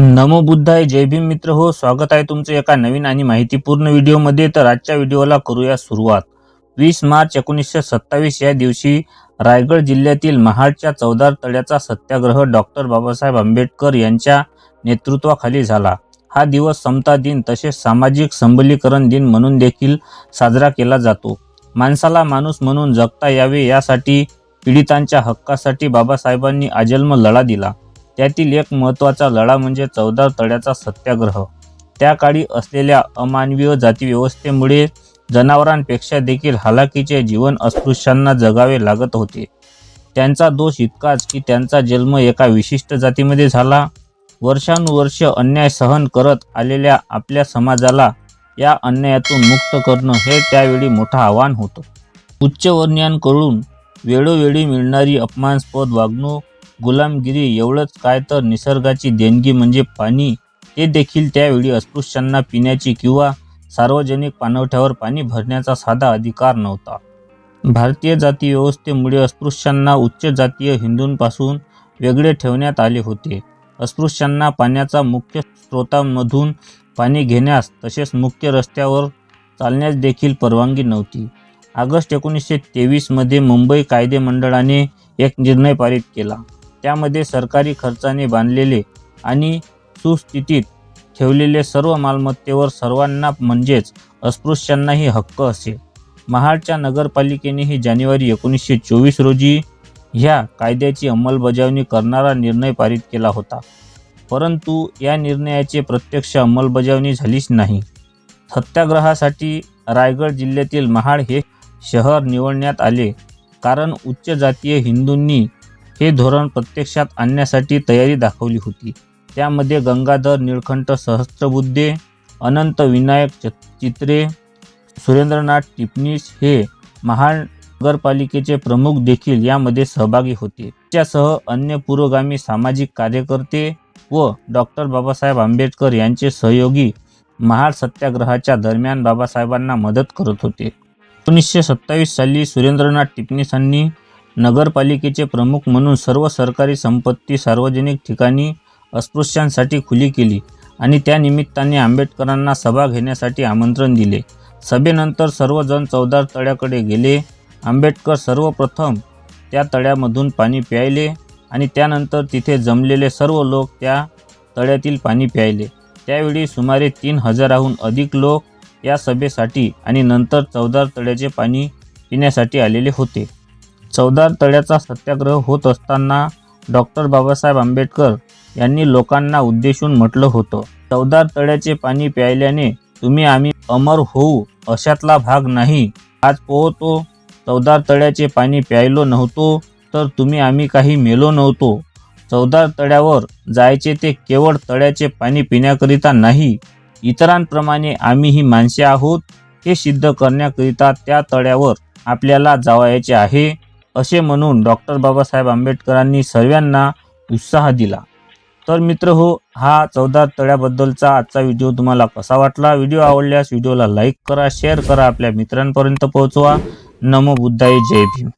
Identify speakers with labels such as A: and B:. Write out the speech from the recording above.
A: नमो बुद्धाय जय भीम मित्र हो स्वागत आहे तुमचं एका नवीन आणि माहितीपूर्ण व्हिडिओमध्ये. तर आजच्या व्हिडिओला करूया सुरुवात. वीस मार्च एकोणीसशे सत्तावीस या दिवशी रायगड जिल्ह्यातील महाडच्या चौदार तळ्याचा सत्याग्रह डॉक्टर बाबासाहेब आंबेडकर यांच्या नेतृत्वाखाली झाला. हा दिवस समता दिन तसेच सामाजिक संबलीकरण दिन म्हणून देखील साजरा केला जातो. माणसाला माणूस म्हणून जगता यावे यासाठी पीडितांच्या हक्कासाठी बाबासाहेबांनी आजन्म लढा दिला. त्यातील एक महत्त्वाचा लढा म्हणजे चौदार तळ्याचा सत्याग्रह. त्या काळी असलेल्या अमानवीय जातीव्यवस्थेमुळे जनावरांपेक्षा देखील हालाकीचे जीवन अस्पृश्यांना जगावे लागत होते. त्यांचा दोष इतकाच की त्यांचा जन्म एका विशिष्ट जातीमध्ये झाला. वर्षानुवर्ष अन्याय सहन करत आलेल्या आपल्या समाजाला या अन्यायातून मुक्त करणं हे त्यावेळी मोठं आव्हान होतं. उच्चवर्णीयांकडून वेळोवेळी मिळणारी अपमानास्पद वागणूक गुलामगिरी एवढंच काय तर निसर्गाची देणगी म्हणजे पाणी ते देखील त्यावेळी अस्पृश्यांना पिण्याची किंवा सार्वजनिक पाणवठ्यावर पाणी भरण्याचा साधा अधिकार नव्हता. भारतीय जाती व्यवस्थेमुळे अस्पृश्यांना उच्च जातीय हिंदूंपासून वेगळे ठेवण्यात आले होते. अस्पृश्यांना पाण्याचा मुख्य स्रोतांमधून पाणी घेण्यास तसेच मुख्य रस्त्यावर चालण्यास देखील परवानगी नव्हती. ऑगस्ट एकोणीसशे तेवीसमध्ये मुंबई कायदे मंडळाने एक निर्णय पारित केला. त्यामध्ये सरकारी खर्चाने बांधलेले आणि सुस्थितीत ठेवलेले सर्व मालमत्तेवर सर्वांना म्हणजेच अस्पृश्यांनाही हक्क असे. महाडच्या नगरपालिकेनेही जानेवारी एकोणीसशे चोवीस रोजी ह्या कायद्याची अंमलबजावणी करणारा निर्णय पारित केला होता. परंतु या निर्णयाची प्रत्यक्ष अंमलबजावणी झालीच नाही. सत्याग्रहासाठी रायगड जिल्ह्यातील महाड हे शहर निवडण्यात आले. कारण उच्च जातीय हिंदूंनी हे धोरण प्रत्यक्षात आणण्यासाठी तयारी दाखवली होती. त्यामध्ये गंगाधर निळकंठ सहस्त्रबुद्धे अनंत विनायक च चित्रे सुरेंद्रनाथ टिपणीस हे महानगरपालिकेचे प्रमुख देखील यामध्ये सहभागी होते. त्यासह अन्य पुरोगामी सामाजिक कार्यकर्ते व डॉक्टर बाबासाहेब आंबेडकर यांचे सहयोगी महाड सत्याग्रहाच्या दरम्यान बाबासाहेबांना मदत करत होते. एकोणीसशे सत्तावीस साली सुरेंद्रनाथ टिपणीसांनी नगरपालिकेचे प्रमुख म्हणून सर्व सरकारी संपत्ती सार्वजनिक ठिकाणी अस्पृश्यांसाठी खुली केली आणि त्यानिमित्ताने आंबेडकरांना सभा घेण्यासाठी आमंत्रण दिले. सभेनंतर सर्वजण चौदार तळ्याकडे गेले. आंबेडकर सर्वप्रथम त्या तळ्यामधून पाणी प्यायले आणि त्यानंतर तिथे जमलेले सर्व लोक त्या तळ्यातील पाणी प्यायले. त्यावेळी सुमारे तीन हजाराहून अधिक लोक या सभेसाठी आणि नंतर चौदार तळ्याचे पाणी पिण्यासाठी आलेले होते. चौदार तळ्याचा सत्याग्रह होत असताना डॉक्टर बाबासाहेब आंबेडकर यांनी लोकांना उद्देशून म्हटलं होतं. चौदार तळ्याचे पाणी प्यायल्याने तुम्ही आम्ही अमर होऊ अशातला भाग नाही. आज पोहतो चौदार तळ्याचे पाणी प्यायलो नव्हतो तर तुम्ही आम्ही काही मेलो नव्हतो. चौदार तळ्यावर जायचे ते केवळ तळ्याचे पाणी पिण्याकरिता नाही इतरांप्रमाणे आम्ही ही माणसे आहोत हे सिद्ध करण्याकरिता त्या तळ्यावर आपल्याला जावायचे आहे. असे म्हणून डॉक्टर बाबासाहेब आंबेडकरांनी सर्वांना उत्साह दिला. तर मित्र हो हा चौदा तळ्याबद्दलचा आजचा व्हिडिओ तुम्हाला कसा वाटला? व्हिडिओ आवडल्यास व्हिडिओला लाईक करा शेअर करा आपल्या मित्रांपर्यंत पोहोचवा. नमो बुद्धाय जय भीम.